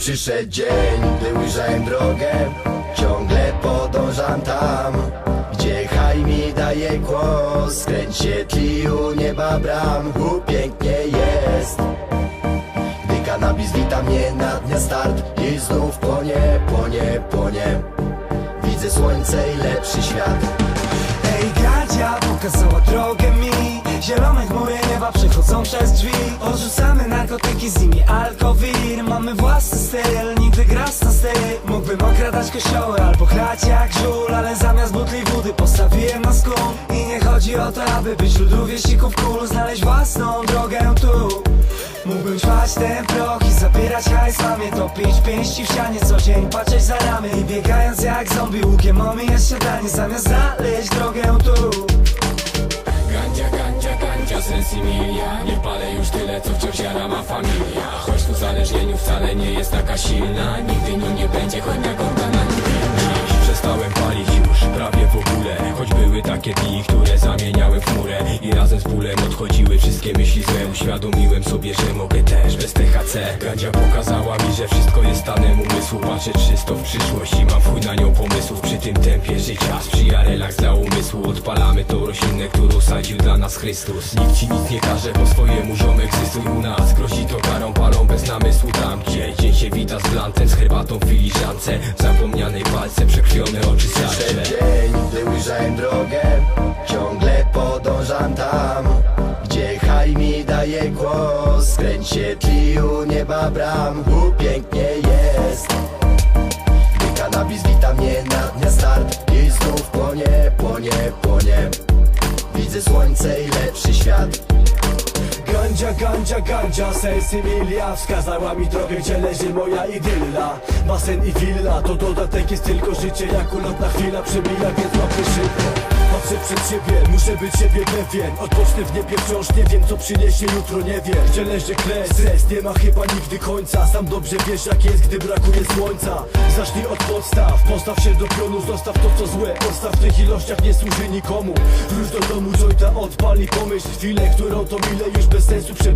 Przyszedł dzień, gdy ujrzałem drogę Ciągle podążam tam Gdzie haj mi daje głos. Skręć się tliu nieba bram U, pięknie jest. Gdy kanabis wita mnie na dnia start I znów płonie, płonie, płonie. Widzę słońce i lepszy świat. Ej, Gadzia pokazała drogę mi. Zielone chmury nieba przechodzą przez drzwi. Odrzucamy narkotyki, z nimi alkowir Mamy własny styl, nigdy gras na styl Mógłbym okradać kościoły albo chlać jak żul Ale zamiast butli wody postawiłem na skun I nie chodzi o to, aby być wśród rówieśników kul Znaleźć własną drogę tu. Mógłbym ćwać ten proch i zabierać hajs topić pięści w ścianie co dzień Patrzeć za ramy. I biegając jak zombie Łukiem omijać siadanie zamiast znaleźć drogę tu imilia Nie palę już tyle, co wciąż jara ma familia. Choć w uzależnieniu wcale nie jest taka silna były takie dni, które zamieniałem w chmurę I razem z bólem odchodziły wszystkie myśli złe. Uświadomiłem sobie, że mogę też bez THC Gandzia pokazała mi, że wszystko jest stanem umysłu. Patrzę czysto w przyszłość i mam chuj na nią pomysłów Przy tym tempie życia sprzyja relaks dla umysłu. Odpalamy tą roślinę, którą sadził dla nas Chrystus. Nikt ci nic nie każe, po swojemu ziomek egzystuj u nas. Grozi to karą, palą bez namysłu tam gdzie Dzień się wita z blantem, z herbatą w filiżance. W zapomnianej palce przekrwione oczy Przyszedł tam Gdzie haj mi daje głos. Skręć się tliu nieba bram U, pięknie jest. Gdy kanabis wita mnie na dnia start I znów płonie, płonie, płonie. Widzę słońce i lepszy świat. Gandzia, gandzia, gandzia, sens Emilia Wskazała mi drogę, gdzie leży moja idylla. Basen i willa, to dodatek jest tylko życie Jak ulotna chwila przemija, więc łapy szybko Patrzę przed siebie, muszę być siebie pewien. Odpocznę w niebie, wciąż. Nie wiem co przyniesie. Jutro, nie wiem. Gdzie leży kres, stres, nie ma chyba nigdy końca. Sam dobrze wiesz jak jest, gdy brakuje słońca. Zacznij od podstaw, postaw się do pionu. Zostaw to co złe, odstaw w tych ilościach nie służy nikomu. Wróć do domu, jointa odpal i pomyśl. Chwilę Którą to mile już bez sensu przebywa